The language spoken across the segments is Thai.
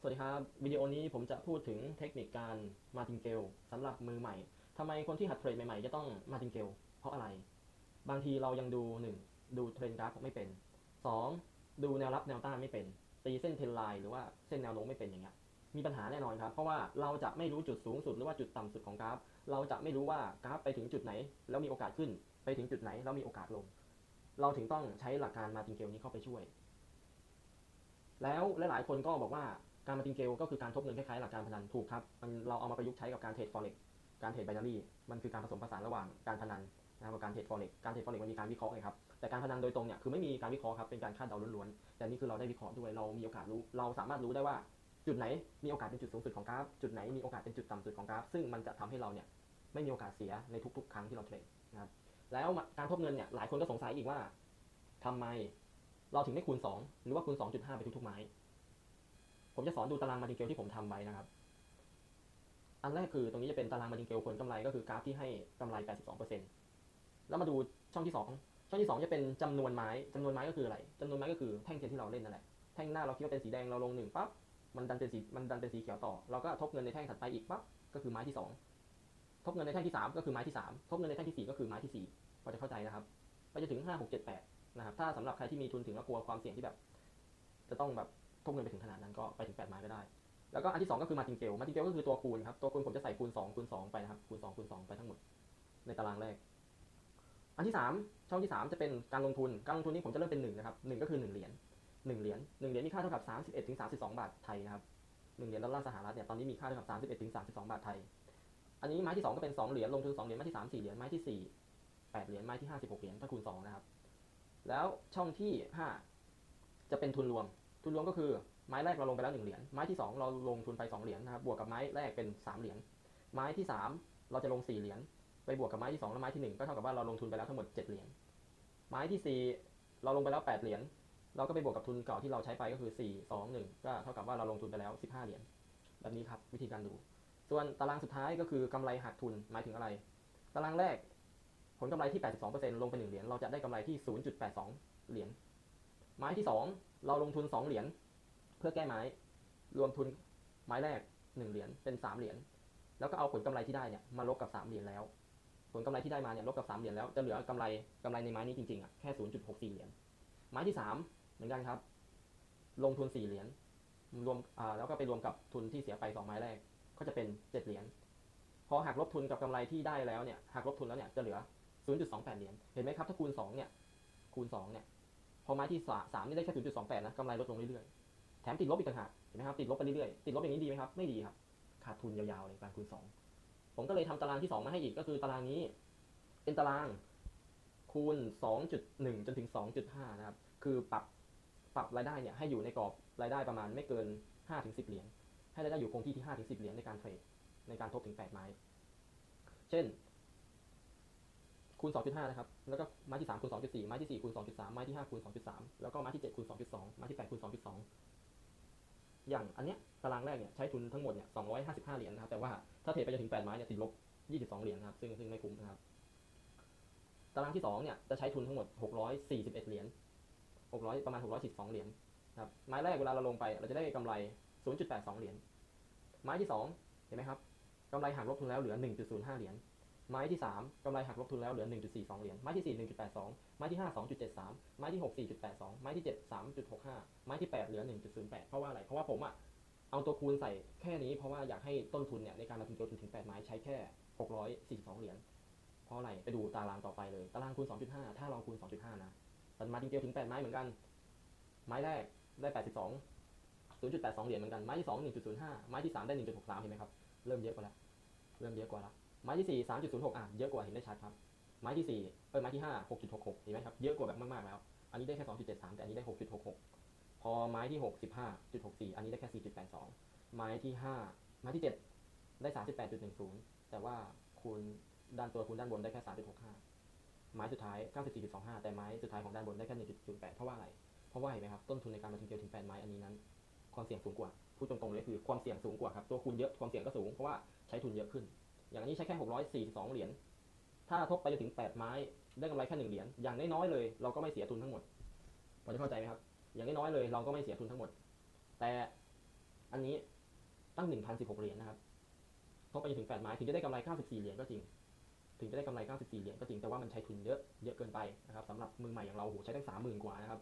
สวัสดีครับ วิดีโอนี้ผมจะพูดถึงเทคนิคการมาติงเกลสำหรับมือใหม่ทำไมคนที่หัดเทรดใหม่ๆ จะต้องมาติงเกลเพราะอะไร บางทีเรายังดูหนึ่งดูเทรนกราฟไม่เป็นสองดูแนวรับแนวต้านไม่เป็น ตีเส้นเทรนไลน์หรือว่าเส้นแนวลงไม่เป็นอย่างเงี้ยมีปัญหาแน่นอนครับ เพราะว่าเราจะไม่รู้จุดสูงสุดหรือว่าจุดต่ำสุดของกราฟ เราจะไม่รู้ว่ากราฟไปถึงจุดไหน แล้วมีโอกาสขึ้น ไปถึงจุดไหนแล้วมีโอกาสลง เราถึงต้องใช้หลักการมาติงเกลนี้เข้าไปช่วย แล้วหลายๆคนก็บอกว่า การมาติงเกลก็คือการทบเงินคล้ายๆหลักการพนันถูกครับมันเราเอามาประยุกต์ใช้กับการเทรดฟอเร็กการเทรดไบนารีมันคือการผสมผสานระหว่างการพนันนะครับกับการเทรดฟอเร็กการเทรดฟอเร็กมันมีการวิเคราะห์ไงครับแต่การพนันโดยตรงเนี่ยคือไม่มีการวิเคราะห์ครับเป็นการคาดเดาล้วนๆแต่นี่คือเราได้วิเคราะห์ด้วยเรามีโอกาสรู้ เราสามารถรู้ได้ว่าจุดไหนมีโอกาสเป็นจุดสูงสุดของกราฟจุดไหนมีโอกาสเป็นจุดต่ำสุดของกราฟ ซึ่งมันจะทำให้เราเนี่ยไม่มีโอกาสเสียในทุก ๆ ครั้งที่เราเทรดนะครับแล้วการทบเงินเนี่ยหลายคนก็สงสัยอีกว่าทำไมเราถึงไม่คูณ 2 หรือว่าคูณ 2.5 ไปทุกๆไม้ ผมจะสอนดูตารางมาติงเกลที่ผมทำไว้นะครับ อันแรกคือตรงนี้จะเป็นตารางมาติงเกลผลกำไรก็คือกราฟที่ให้กำไร 82%แล้วมาดูช่องที่ 2 ช่องที่ 2 จะเป็นจำนวนไม้จำนวนไม้ก็คืออะไรจำนวนไม้ก็คือแท่งเทียนที่เราเล่นนั่นแหละ แท่งหน้าเราคิดว่าเป็นสีแดงเราลงหนึ่งปั๊บ มันดันเป็นสี มันดันเป็นสีเขียวต่อ เราก็ทบเงินในแท่งถัดไปอีกปั๊บ ก็คือไม้ที่ 2 ทบเงินในแท่งที่ 3 ก็คือไม้ที่ 3 ทบเงินในแท่งที่ 4 ก็คือไม้ที่ 4 พอจะเข้าใจนะครับไปจะถึง 5 6 7 8 นะครับ ถ้าสำหรับใครที่มีทุนถึงแล้วกลัวความเสี่ยงที่แบบ จะต้องแบบ ทบเงินไปถึงขนาดนั้นก็ไปถึง8ไม้ก็ได้ แล้วก็อันที่ 2 ก็คือมาติงเกลมาติงเกลก็คือตัวคูณครับตัวคูณผมจะใส่คูณ2คูณ2ไปนะครับคูณ2คูณ2ไปทั้งหมดในตารางแรก อันที่ 3 ช่องที่ 3 จะเป็นการลงทุนการลงทุนนี้ผมจะเริ่มเป็น1นะครับ1ก็คือ 1 เหรียญ1เหรียญ1เหรียญมีค่าเท่ากับ31ถึง32 บาทไทยนะครับ1เหรียญดอลลาร์สหรัฐเนี่ยตอนนี้มีค่าเท่ากับ31ถึง32 บาทไทย อันนี้ไม้ที่ 2 ก็เป็น 2 เหรียญลงทุน2เหรียญไม้ที่3 4เหรียญไม้ที่ 4 8 เหรียญไม้ที่ 56 เหรียญถ้าคูณ2นะครับแล้วช่องที่ 5 จะเป็นทุนรวม ทุนรวมก็คือไม้แรกเราลงไปแล้ว1เหรียญไม้ที่2เราลงทุนไป2เหรียญนะครับบวกกับไม้แรกเป็น3เหรียญไม้ที่3เราจะลง4เหรียญไปบวกกับไม้ที่2และไม้ที่1ก็เท่ากับว่าเราลงทุนไปแล้วทั้งหมด7เหรียญไม้ที่4เราลงไปแล้ว8เหรียญเราก็ไปบวกกับทุนเก่าที่เราใช้ไปก็คือ4 2 1ก็เท่ากับว่าเราลงทุนไปแล้ว15เหรียญแบบนี้ครับวิธีการดู ส่วนตารางสุดท้ายก็คือกำไรหักทุนหมายถึงอะไร ตารางแรกผลกำไรที่ 82%ลงไป1เหรียญเราจะได้กำไรที่ 0.82 เหรียญไม้ที่ 2 เราลงทุน 2 เหรียญเพื่อแก้ไม้ รวมทุนไม้แรก 1 เหรียญเป็น 3 เหรียญแล้วก็เอาผลกำไรที่ได้เนี่ยมาลบกับ 3 เหรียญแล้ว ผลกำไรที่ได้มาเนี่ยลบกับ 3 เหรียญแล้วจะเหลือกำไรกำไรในไม้นี้จริงๆอะแค่ 0.64 เหรียญไม้ที่ 3 เหมือนกันครับ ลงทุน 4 เหรียญรวมอ่าแล้วก็ไปรวมกับทุนที่เสียไป 2 ไม้แรก ก็จะเป็น 7 เหรียญพอหักลบทุนกับกำไรที่ได้แล้วเนี่ยหักลบทุนแล้วเนี่ยจะเหลือ 0.28 เหรียญเห็นไหมครับถ้าคูณ2เนี่ยคูณ2เนี่ย พอไม้ที่3นี่ได้แค่0.28นะกำไรลดลงเรื่อยๆ แถมติดลบอีกต่างหากเห็นไหมครับติดลบไปเรื่อยๆ ติดลบอย่างนี้ดีไหมครับ ไม่ดีครับ ขาดทุนยาวๆเลยการคูณ2ผมก็เลยทำตารางที่2มาให้อีกก็คือตารางนี้ เป็นตารางคูณ2.1จนถึง2.5นะครับคือปรับปรับรายได้เนี่ยให้อยู่ในกรอบรายได้ประมาณไม่เกิน5-10เหรียญให้รายได้อยู่คงที่ที่5-10เหรียญในการเทรดในการทบถึง8ไม้ เช่น คูณ 2.5 นะครับ แล้วก็ไม้ที่ 3 คูณ 2.4 ไม้ที่ 4 คูณ 2.3 ไม้ที่ 5 คูณ 2.3 แล้วก็ไม้ที่ 7 คูณ 2.2 ไม้ที่ 8 คูณ 2.2 อย่างอันเนี้ยตารางแรกเนี่ยใช้ทุนทั้งหมดเนี่ย 255 เหรียญนะครับ แต่ว่าถ้าเทรดไปจนถึง 8 ไม้เนี่ยติดลบ 22 เหรียญนะครับ ซึ่งซึ่งไม่คุ้มนะครับ ตารางที่ 2 เนี่ยจะใช้ทุนทั้งหมด 641 เหรียญ 600 ประมาณ612เหรียญนะครับ ไม้แรกเวลาเราลงไปเราจะได้กำไร 0.82 เหรียญ ไม้ที่ 2 เห็นไหมครับกำไรหักลบทุนแล้วเหลือ 1.05 เหรียญ ไม้ที่ 3กำไรหักลบทุนแล้วเหลือ 1.42 เหรียญ ไม้ที่ 4 1.82 ไม้ที่ 5 2.73 ไม้ที่ 6 4.82 ไม้ที่ 7 3.65 ไม้ที่ 8 เหลือ 1.08 เพราะว่าอะไร เพราะว่าผมอะเอาตัวคูณใส่แค่นี้เพราะว่าอยากให้ต้นทุนเนี่ยในการมาถึงตัวถึง 8 ไม้ใช้แค่ 642 เหรียญ เพราะอะไร ไปดูตารางต่อไปเลย ตารางคูณ 2.5 ถ้าเราคูณ 2.5 นะแต่มาจริงๆถึง 8 ไม้เหมือนกัน ไม้แรกได้ 82 0.82 เหรียญเหมือนกัน ไม้ที่ 2 1.05 ไม้ที่ 3 ได้ 1.63 เห็นไหมครับ เริ่มเยอะกว่าแล้ว เริ่มเยอะกว่าแล้ว ไม้ที่4 3.06อะเยอะกว่าเห็นได้ชัดครับ ไม้ที่4เออไม้ที่ 5 6.66เห็นไหมครับ เยอะกว่าแบบมากๆแล้ว อันนี้ได้แค่ 2.73 แต่อันนี้ได้ 6.66 พอไม้ที่ 6 15.64 อันนี้ได้แค่ 4.82 ไม้ที่ 5 ไม้ที่ 7 ได้ 38.10 แต่ว่าคูณด้านตัวคูณด้านบนได้แค่ 3.65 ไม้สุดท้าย 94.25 แต่ไม้สุดท้ายของด้านบนได้แค่ 1.08 เพราะว่าอะไร เพราะว่าเห็นไหมครับ ต้นทุนในการมาถึงเกลถึง8ไม้อันนี้นั้น ความเสี่ยงสูงกว่า พูดตรงๆเลยคือความเสี่ยงสูงกว่าครับ ตัวคูณเยอะ ความเสี่ยงก็สูง เพราะว่าใช้ทุนเยอะขึ้น อย่างนี้ใช้แค่ 642 เหรียญ ถ้าทบไปจนถึง 8 ไม้ ได้กำไรแค่1เหรียญ อย่างน้อยๆเลย เราก็ไม่เสียทุนทั้งหมด พอจะเข้าใจไหมครับ อย่างน้อยๆเลย เราก็ไม่เสียทุนทั้งหมด แต่อันนี้ตั้ง 1,016 เหรียญนะครับ ทบไปจนถึง 8 ไม้ ถึงจะได้กำไร 94 เหรียญก็จริง ถึงจะได้กำไร 94 เหรียญก็จริง แต่ว่ามันใช้ทุนเยอะ เยอะเกินไปนะครับสำหรับมือใหม่อย่างเราโหใช้ตั้ง 30,000 กว่านะครับ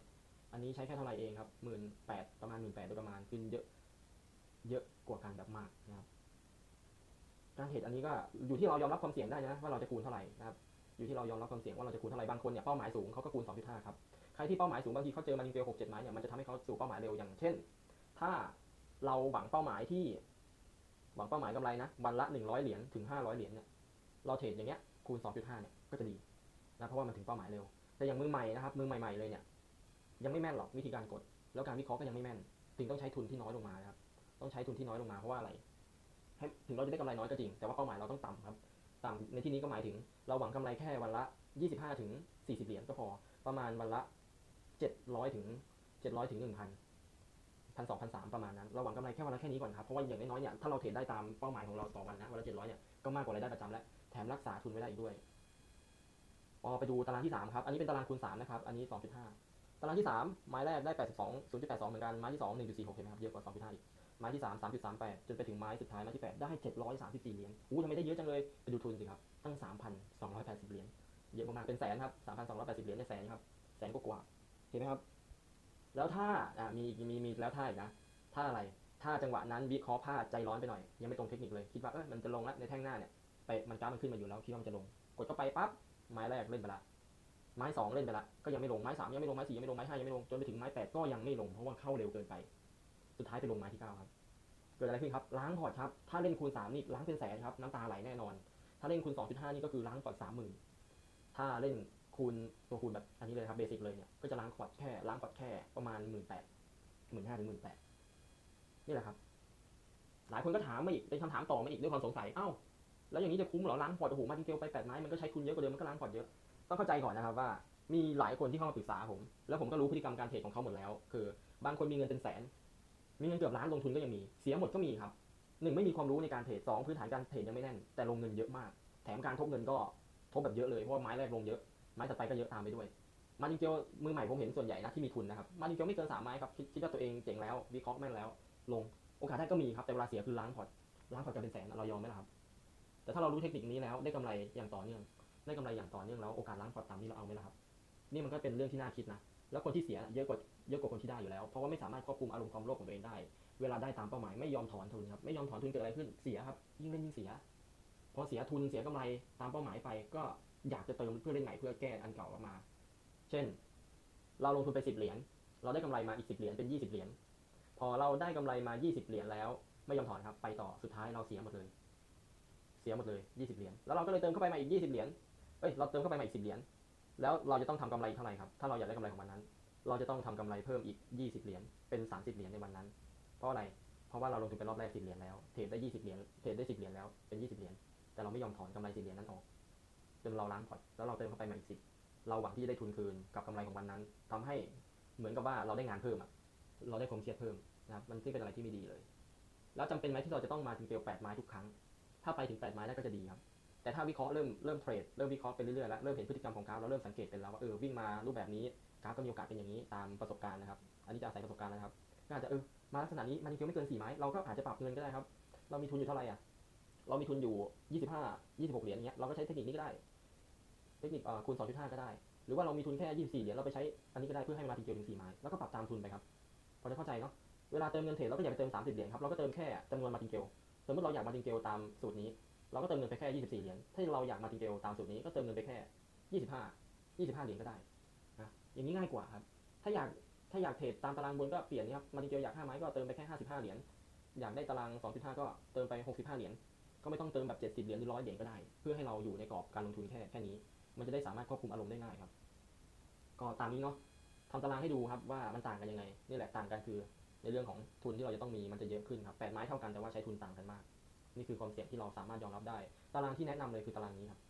อันนี้ใช้แค่เท่าไหร่เองครับหมื่นแปดประมาณหมื่นแปดโดยประมาณคือเยอะ เยอะกว่ากันแบบมากนะครับ การเทรดอันนี้ก็อยู่ที่เรายอมรับความเสี่ยงได้นะว่าเราจะคูณเท่าไหร่นะครับ อยู่ที่เรายอมรับความเสี่ยงว่าเราจะคูณเท่าไหร่ บางคนเนี่ยเป้าหมายสูงเขาก็คูณ2.5ครับ ใครที่เป้าหมายสูงบางทีเขาเจอมาจิงเกล6 7ไม้เนี่ยมันจะทำให้เขาสู่เป้าหมายเร็วอย่างเช่น ถ้าเราหวังเป้าหมายที่ หวังเป้าหมายกำไรนะวันละ100เหรียญถึง500เหรียญเนี่ยเราเทรดอย่างเงี้ยคูณ 2.5เนี่ยก็จะดีนะเพราะว่ามันถึงเป้าหมายเร็ว แต่อย่างมือใหม่นะครับมือใหม่ๆเลยเนี่ยยังไม่แม่นหรอกวิธีการกด แล้วการวิเคราะห์ก็ยังไม่แม่นถึงต้องใช้ทุนที่น้อยลงมานะครับต้องใช้ทุนที่น้อยลงมาเพราะว่าอะไร ให้ถึงเราจะได้กำไรน้อยก็จริง แต่ว่าเป้าหมายเราต้องต่ำครับต่ำในที่นี้ก็หมายถึง เราหวังกำไรแค่วันละ 25ถึง40 เหรียญก็พอ ประมาณวันละ 700ถึง700ถึง1,000พันสองพันสามประมาณนั้นเราหวังกำไรแค่วันละแค่นี้ก่อนครับ เพราะว่าอย่างน้อยๆเนี่ยถ้าเราเทรดได้ตามเป้าหมายของเราต่อวันนะวันละ700เนี่ยก็มากกว่ารายได้ประจำแล้วแถมรักษาทุนไว้ได้อีกด้วยพอไปดูตารางที่3ครับ อันนี้เป็นตารางคูณ3นะครับ อันนี้2.5ตารางที่3ไม้แรกได้82 0.82เหมือนกันไม้ที่2 1.46เห็นไหมครับเยอะกว่า2.5อีก ไม้ที่3 3.38จนไปถึงไม้สุดท้ายไม้ที่8ได้734เหรียญอู้ทำไมได้เยอะจังเลยไปดูทุนสิครับตั้ง3,280เหรียญเยอะมากๆเป็นแสนครับ3,280เหรียญในแสนครับแสนกว่าเห็นไหมครับ แล้วถ้าอ่ามีมีมีแล้วถ้าอีกนะถ้าอะไรถ้าจังหวะนั้นวิเคราะห์พลาดใจร้อนไปหน่อย ยังไม่ตรงเทคนิคเลยคิดว่าเออมันจะลงแล้วในแท่งหน้าเนี่ยไปมันกราฟมันขึ้นมาอยู่แล้วคิดว่ามันจะลง กดเข้าไปปั๊บไม้แรกเล่นไปละไม้สองเล่นไปละก็ยังไม่ลงไม้สามยังไม่ลงไม้สี่ยังไม่ลงไม้ห้ายังไม่ลงจนไปถึงไม้แปดก็ยังไม่ลงเพราะว่าเข้าเร็วเกินไป สุดท้ายไปลงไม้ที่เก้าครับ เกิดอะไรขึ้นครับ ล้างพอร์ตครับ ถ้าเล่นคูณสามนี่ล้างเป็นแสนครับ น้ำตาไหลแน่นอน ถ้าเล่นคูณสองจุดห้านี่ก็คือล้างพอร์ตสามหมื่นถ้าเล่นคูณตัวคูณแบบอันนี้เลยครับเบสิกเลยเนี่ย ก็จะล้างพอร์ตแค่ล้างพอร์ตแค่ประมาณหมื่นแปดหมื่นห้าถึงหมื่นแปดนี่แหละครับ หลายคนก็ถามมาอีกเป็นคำถามต่อมาอีกด้วยความสงสัย เอ้า แล้วอย่างนี้จะคุ้มหรอ ล้างพอร์ตโอ้โหมาทีเดียวไปแปดไม้มันก็ใช้ทุนเยอะกว่าเดิมมันก็ล้างพอร์ตเยอะต้องเข้าใจก่อนนะครับว่ามีหลายคนที่เข้ามาปรึกษาผม แล้วผมก็รู้พฤติกรรมการเทรดของเขาหมดแล้ว คือบางคนมีเงินเป็นแสน มีเงินเกือบล้านลงทุนก็ยังมี เสียหมดก็มีครับหนึ่งไม่มีความรู้ในการเทรดสองพื้นฐานการเทรดยังไม่แน่น แต่ลงเงินเยอะมาก แถมการทบเงินก็ทบแบบเยอะเลย เพราะว่าไม้แรกลงเยอะ ไม้ถัดไปก็เยอะตามไปด้วย มาจริงๆมือใหม่ผมเห็นส่วนใหญ่นะที่มีทุนนะครับ มาจริงๆไม่เกินสามไม้ครับคิดว่าตัวเองเจ๋งแล้ววิเคราะห์แม่นแล้ว ลงโอกาสได้ก็มีครับ แต่เวลาเสียคือล้างพอร์ตล้างพอร์ตกันเป็นแสนเรายอมไหมล่ะครับ แต่ถ้าเรารู้เทคนิคนี้แล้วได้กำไรอย่างต่อเนื่อง ได้กำไรอย่างต่อเนื่องแล้วโอกาสล้างพอร์ตตามนี้เราเอาไหมล่ะครับ นี่มันก็เป็นเรื่องที่น่าคิดนะ แล้วคนที่เสียเยอะกว่าเยอะกว่าคนที่ได้อยู่แล้ว เพราะว่าไม่สามารถควบคุมอารมณ์ความโลภของตัวเองได้ เวลาได้ตามเป้าหมายไม่ยอมถอนทุนครับ ไม่ยอมถอนทุนเกิดอะไรขึ้น เสียครับ ยิ่งเล่นยิ่งเสีย พอเสียทุนเสียกำไรตามเป้าหมายไป ก็อยากจะเติมเพื่อเล่นใหม่เพื่อแก้อันเก่าออกมา เช่น เราลงทุนไปสิบเหรียญ เราได้กำไรมาอีกสิบเหรียญเป็นยี่สิบเหรียญ พอเราได้กำไรมายี่สิบเหรียญแล้ว ไม่ยอมถอนครับ ไปต่อ สุดท้ายเราเสียหมดเลย เสียหมดเลยยี่สิบเหรียญ แล้วเราก็เลยเติมเข้าไปมาอีกยี่สิบเหรียญ เอ้ย เราเติมเข้าไปมาอีกสิบเหรียญ แล้วเราจะต้องทำกำไรเท่าไหร่ครับ ถ้าเราอยากได้กำไรของวันนั้น เราจะต้องทำกำไรเพิ่มอีก 20 เหรียญ เป็น 30 เหรียญในวันนั้น เพราะอะไร เพราะว่าเราลงทุนไปรอบแรก 10 เหรียญแล้ว เทรดได้ 20 เหรียญ เทรดได้ 10 เหรียญแล้ว เป็น 20 เหรียญ แต่เราไม่ยอมถอนกำไร 10 เหรียญนั้นออก จนเราล้างพอร์ต แล้วเราเติมเข้าไปใหมาอีก 10 เราหวังที่จะได้ทุนคืนกับกำไรของวันนั้นทำให้เหมือนกับว่าเราได้งานเพิ่มอะเราได้ความเครียดเพิ่มนะครับ มันซึ่งเป็นอะไรที่ไม่ดีเลย แล้วจำเป็นไหมที่เราจะต้องมาถึงเกลียว8ไม้ทุกครั้ง ถ้าไปถึง8ไม้ได้ก็จะดีครับ แต่ถ้าวิเคราะห์เริ่มเริ่มเทรดเริ่มวิเคราะห์ไปเรื่อยๆแล้วเริ่มเห็นพฤติกรรมของกราฟเราเริ่มสังเกตเป็นแล้วว่าเออวิ่งมารูปแบบนี้กราฟก็มีโอกาสเป็นอย่างนี้ตามประสบการณ์นะครับ อันนี้จะอาศัยประสบการณ์นะครับ ก็อาจจะเออมาลักษณะนี้มันเกี่ยวไม่เกินสี่ไม้เราก็อาจจะปรับเงินก็ได้ครับ เรามีทุนอยู่เท่าไหร่อะเรามีทุนอยู่ยี่สิบห้ายี่สิบหกเหรียญเงี้ยเราก็ใช้เทคนิคนี้ก็ได้ เทคนิคเอ่อคูณสองจุดห้าก็ได้ หรือว่าเรามีทุนแค่ยี่สิบสี่เหรียญเราไปใช้อันนี้ก็ได้เพื่อให้มาถึงเกียวถึงสี่ไม้แล้วก็ปรับตามทุนไปครับพอจะเข้าใจเนาะเวลาเติมเงินเทรดเราก็อย่าไปเติมสามสิบเหรียญครับเราก็เติมแค่จำนวนมาติงเกลสมมติเราอยากมาติงเกลตามสูตรนี้ เราก็เติมเงินไปแค่ 24 เหรียญ ถ้าเราอยากมาติงเกลตามสูตรนี้ก็เติมเงินไปแค่ 25 25 เหรียญก็ได้นะอย่างนี้ง่ายกว่าครับ ถ้าอยากถ้าอยากเทรดตามตารางบนก็เปลี่ยนนี่ครับ มาติงเกลอยาก5ไม้ก็เติมไปแค่ 55 เหรียญ อยากได้ตาราง 2.5 ก็เติมไป 65 เหรียญ ก็ไม่ต้องเติมแบบ 70 เหรียญหรือ 100 เหรียญก็ได้ เพื่อให้เราอยู่ในกรอบการลงทุนแค่แค่นี้ มันจะได้สามารถควบคุมอารมณ์ได้ง่ายครับ ก็ตามนี้เนาะทำตารางให้ดูครับว่ามันต่างกันยังไง นี่แหละต่างกันคือ ในเรื่องของทุนที่เราจะต้องมีมันจะเยอะขึ้นครับแปดไม้เท่ากันแต่ว่าใช้ทุนต่างกันมาก นี่คือความเสี่ยงที่เราสามารถยอมรับได้ ตารางที่แนะนำเลยคือตารางนี้ครับ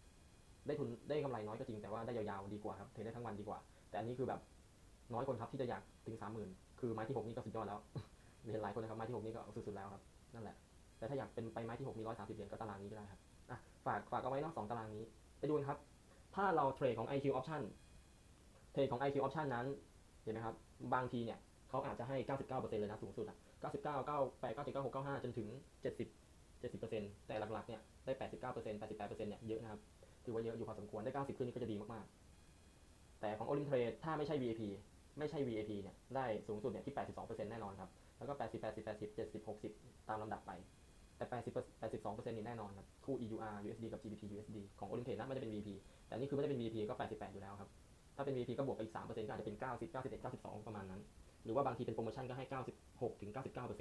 ได้ทุนได้กำไรน้อยก็จริงแต่ว่าได้ยาวๆดีกว่าครับเทรดได้ทั้งวันดีกว่า แต่อันนี้คือแบบน้อยคนครับที่จะอยากถึงสามหมื่นคือไม้ที่หกนี่ก็สุดยอดแล้วเห็นหลายคนนะครับไม้ที่หกนี่ก็สุดๆแล้วครับนั่นแหละ แต่ถ้าอยากเป็นไปไม้ที่หกมีร้อยสามสิบเหรียญก็ตารางนี้ก็ได้ครับอะฝากฝากเอาไว้นอกสองตารางนี้ ไปดูกันครับ ถ้าเราเทรดของ IQ option เทรดของ IQ option นั้นเห็นไหมครับบางทีเนี่ยเขาอาจจะให้ 99%เลยนะสูงสุดอะ99 98 97 96 95 จนถึง 70 70%แต่หลักๆเนี่ยได้ 89% 88%เนี่ยเยอะนะครับถือว่าเยอะอยู่พอสมควรได้ 90 ขึ้นนี่ก็จะดีมากๆ แต่ของโอลิมเทรดถ้าไม่ใช่ VIP ไม่ใช่ VIP เนี่ยได้สูงสุดเนี่ยที่ 82%แน่นอนครับแล้วก็ 80 80 80 70 60 ตามลำดับไป แต่ 80 82%นี่แน่นอนครับคู่ EUR USD กับ GBP USD ของโอลิมเทรดนะม่ได้เป็น VP แต่นี่คือไม่ได้เป็น VP ก็ 88 อยู่แล้วครับถ้าเป็น VP ก็บวกไปอีก 3%ก็อาจจะเป็น 90 91 92 ประมาณนั้น หรือว่าบางทีเป็นโปรโมชั่นก็ให้ 96ถึง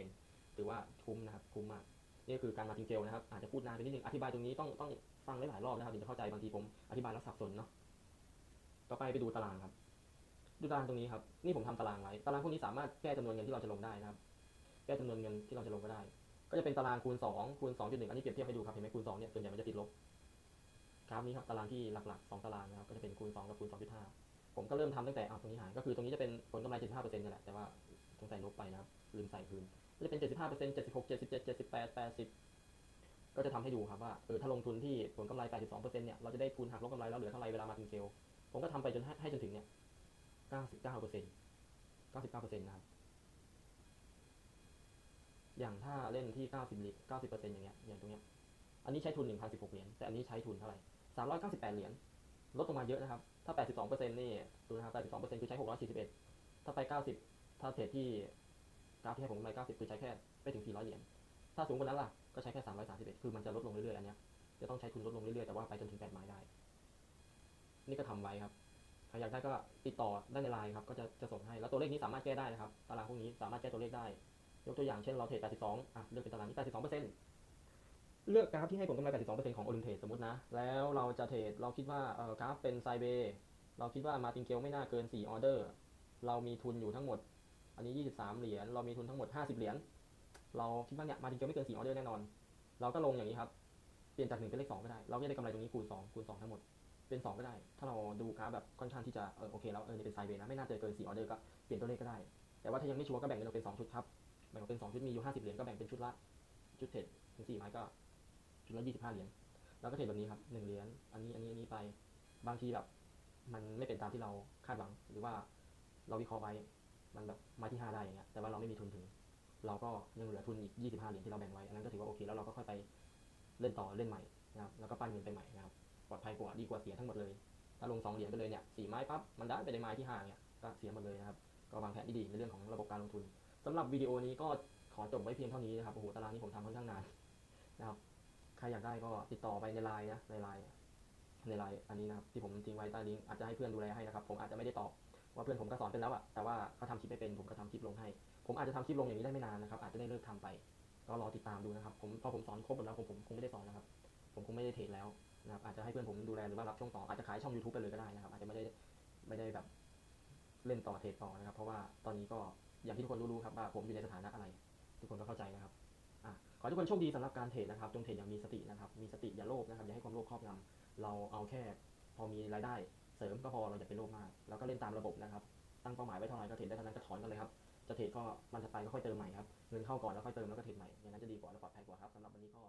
99%ถือว่าคุ้มนะครับคุ้มมาก นี่คือการมาทิงเกลนะครับ อาจจะพูดนานไปนิดนึง อธิบายตรงนี้ต้องต้องฟังหลายๆรอบนะครับถึงจะเข้าใจบางทีผมอธิบายแล้วสับสนเนาะ ต่อไปไปดูตารางครับ ดูตารางตรงนี้ครับ นี่ผมทำตารางไว้ ตารางพวกนี้สามารถแก้จำนวนเงินที่เราจะลงได้นะครับ แก้จำนวนเงินที่เราจะลงก็ได้ ก็จะเป็นตารางคูณ2คูณ2.1 อันนี้เปรียบเทียบให้ดูครับ เห็นไหมคูณ2เนี่ยส่วนใหญ่มันจะติดลบกราฟนี้ครับตารางที่หลักๆ2ตารางนะครับ ก็จะเป็นคูณ2กับคูณ2.5 ผมก็เริ่มทำตั้งแต่เอาตรงนี้หายก็คือตรงนี้จะเป็นผลกำไร75%นี่แหละแต่ว่าต้องใส่ลบไปนะครับลืมใส่คืน เลยเป็ห้าเปอร์เซ็นต์เจ็ดสิบหกเจ็ดสิบเจ็ดเจ็ดสิบแปดแปดสิบก็จะทำให้ดูครับว่า เออ ถ้าลงทุนที่ผลกำไรแปดสิบสองเปอร์เซ็นต์เนี่ย เราจะได้ทุนหักลบกำไรแล้วเหลือเท่าไรเวลามาถึงเซลล์ ผมก็ทำไปจนให้จนถึงเนี่ยเก้าสิบเก้าเปอร์เซ็นต์เก้าสิบเก้าเปอร์เซ็นต์นะครับ อย่างถ้าเล่นที่เก้าสิบลิตสิบเปอร์เซ็นต์อย่างเงี้ย อย่างตรงเนี้ย อันนี้ใช้ทุนหนึ่งพันสิบหกเหรียญ แต่อันนี้ใช้ทุนเท่าไหร่398เหรียญ ลดลงมาเยอะนะครับ ถ้า 82เปอร์เซ็นต์นี่ ดูนะครับ82เปอร์เซ็นต์คือใช้641ถ้าไป 90 ถ้าเทรดที่ กราฟที่ให้ผมกำไร90 คือใช้แค่ไม่ถึง 400 เหรียญ ถ้าสูงกว่านั้นล่ะ ก็ใช้แค่ 331 คือมันจะลดลงเรื่อยๆ อันเนี้ย จะต้องใช้ทุนลดลงเรื่อยๆ แต่ว่าไปจนถึง8ไม้ได้ นี่ก็ทำไว้ครับ ใครอยากได้ก็ติดต่อได้ในไลน์ครับ ก็จะจะส่งให้ แล้วตัวเลขนี้สามารถแก้ได้นะครับ ตารางพวกนี้สามารถแก้ตัวเลขได้ ยกตัวอย่างเช่นเราเทรด82อะเลือกเป็นตารางนี้82%เลือกกราฟที่ให้ผลกำไร 82%ของโอลิมเทรดสมมตินะ แล้วเราจะเทรด เราคิดว่าเออกราฟเป็นไซเบย์เราคิดว่ามาติงเกลไม่น่าเกิน 4 ออเดอร์ เรามีทุนอยู่ทั้งหมด อันนี้ 23 เหรียญ เรามีทุนทั้งหมด 50 เหรียญ เราคิดว่าเนี่ยมาติงเกลไม่เกิน4ออเดอร์แน่นอน เราก็ลงอย่างนี้ครับ เปลี่ยนจาก1เป็นเลข2ก็ได้ เราก็จะได้กำไรตรงนี้คูณ2คูณ2ทั้งหมด เป็น 2 ก็ได้ ถ้าเราดูกราฟแบบค่อนข้างที่จะเออโอเคแล้วเออนี่เป็นไซเบย์นะ ไม่น่าจะเกิน4ออเดอร์ก็เปลี่ยนตัวเลขก็ได้ แต่ว่าถ้ายังไม่ชัวร์ก็แบ่งเป็นเป็น 2 ชุดครับ แบ่งเป็น 2 ชุด มีอยู่ 50 เหรียญก็แบ่งเป็นชุดละ ชุดเทรดถึง4ไม้ก็ชุดละ 25 เหรียญ แล้วก็เทรดแบบนี้ครับ1เหรียญ อันนี้ อันนี้ อันนี้ไป บางทีแบบมันไม่เป็นตามที่เราคาดหวัง หรือว่าเราวิเคราะห์ไว้ มันแบบมาที่ 5 ได้อย่างเงี้ยแต่ว่าเราไม่มีทุนถึง เราก็ยังเหลือทุนอีก 25 เหรียญที่เราแบ่งไว้ อันนั้นก็ถือว่าโอเคแล้วเราก็ค่อยไปเล่นต่อเล่นใหม่นะครับแล้วก็ปั้นเงินไปใหม่นะครับปลอดภัยกว่าดีกว่าเสียทั้งหมดเลย ถ้าลง2เหรียญไปเลยเนี่ยสี่ไม้ปั๊บมันได้ไปในไม้ที่5เนี่ยก็เสียหมดเลยนะครับก็วางแผนที่ดีในเรื่องของระบบการลงทุนสำหรับวิดีโอนี้ก็ขอจบไว้เพียงเท่านี้นะครับโอ้โหตารางนี้ผมทำค่อนข้างนานนะครับใครอยากได้ก็ติดต่อไปในไลน์นะในไลน์ในไลน์อันนี้นะครับที่ผมทิ้งไว้ใต้ลิงก์อาจจะให้เพื่อนดูแลให้นะครับผมอาจจะไม่ได้ตอบ ว่าเพื่อนผมก็สอนเป็นแล้วอะแต่ว่าเขาทำคลิปไม่เป็นผมก็ทำคลิปลงให้ ผมอาจจะทำคลิปลงอย่างนี้ได้ไม่นานนะครับ อาจจะได้เลิกทำไป ก็รอติดตามดูนะครับ ผมพอผมสอนครบหมดแล้วผมผมคงไม่ได้สอนนะครับ ผมคงไม่ได้เทรดแล้วนะครับ อาจจะให้เพื่อนผมดูแลหรือว่ารับช่วงต่อ อาจจะขายช่อง YouTube ไปเลยก็ได้นะครับ อาจจะไม่ได้ไม่ได้แบบเล่นต่อเทรดต่อนะครับ เพราะว่าตอนนี้ก็อย่างที่ทุกคนรู้ๆครับว่าผมอยู่ในสถานะอะไร ทุกคนก็เข้าใจนะครับอะขอให้ทุกคนโชคดีสำหรับการเทรดนะครับ จงเทรดอย่างมีสตินะครับ มีสติอย่าโลภนะครับ อย่าให้ความโลภครอบงำเราเอาแค่พอมีรายได้ เสริมก็พอเราอย่าไปโลภมากแล้วก็เล่นตามระบบนะครับ ตั้งเป้าหมายไว้เท่าไหร่ก็เทรดได้เท่านั้นก็ถอนกันเลยครับ จะเทรดก็มันจะไปก็ค่อยเติมใหม่ครับ เงินเข้าก่อนแล้วค่อยเติมแล้วก็เทรดใหม่อย่างนั้นจะดีกว่าและปลอดภัยกว่าครับสำหรับวันนี้ก็